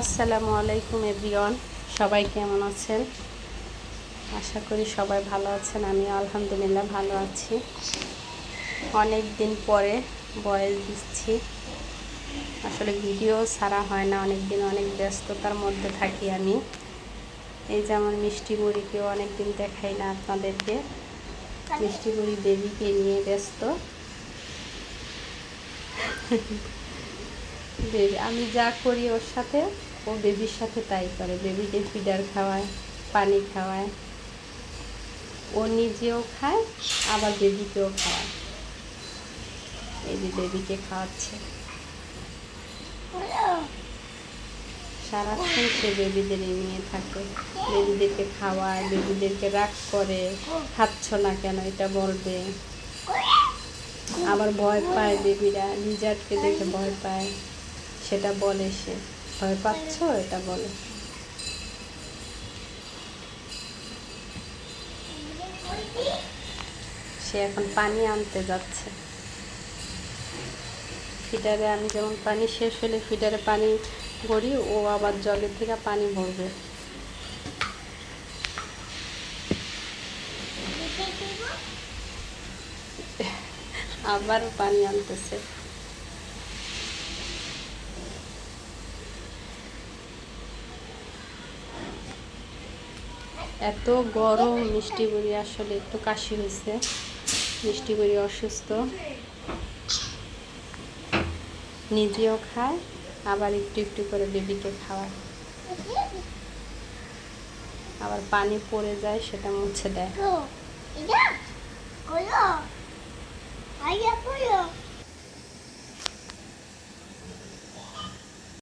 আসসালামু আলাইকুম এভরিওয়ান, সবাই কেমন আছেন? আশা করি সবাই ভালো আছেন আমি আলহামদুলিল্লাহ ভালো আছি। অনেক দিন পরে বয়স দিচ্ছি। আসলে ভিডিও ছাড়া হয় না, অনেক দিন অনেক ব্যস্ততার মধ্যে থাকি আমি। এই যে আমার মিষ্টি মুড়িকেও অনেক দিন দেখাই না আপনাদেরকে। মিষ্টি মুড়ি বেবিকে নিয়ে ব্যস্ত। বেবি আমি যা করি ওর সাথে ও বেবির সাথে তাই করে। বেবিকে ফিডার খাওয়ায়, পানি খাওয়ায়। ও নিজেও খায়, আবার বেবিকেও খাওয়ায়। এই যে বেবিকে খাওয়াচ্ছে। সারাক্ষণ সে বেবিদের নিয়ে থাকে। বেবিদেরকে খাওয়ায়, বেবিদেরকে রাগ করে, খাচ্ছ না কেন, এটা বলবে। আবার ভয় পায় বেবিরা লিজার্ডকে দেখে ভয় পায়, সেটা বলে সে। ভয় পাচ্ছ? এটা বলে। সে এখন পানি আনতে যাচ্ছে। ফিডারে আমি যেমন পানি শেষ হলে ফিডারে পানি ভরি, ও আবার জলের থেকে পানি ভরবে। আবার পানি আনতেছে। এত গরম মিষ্টি বড়ি আসলে একটু কাশি হয়েছে। মিষ্টি বড়ি অসুস্থ। নিজেও খায়, আবার একটু একটু করে বেবিকে খাওয়ায়। আবার পানি পড়ে যায়, সেটা মুছে দেয়।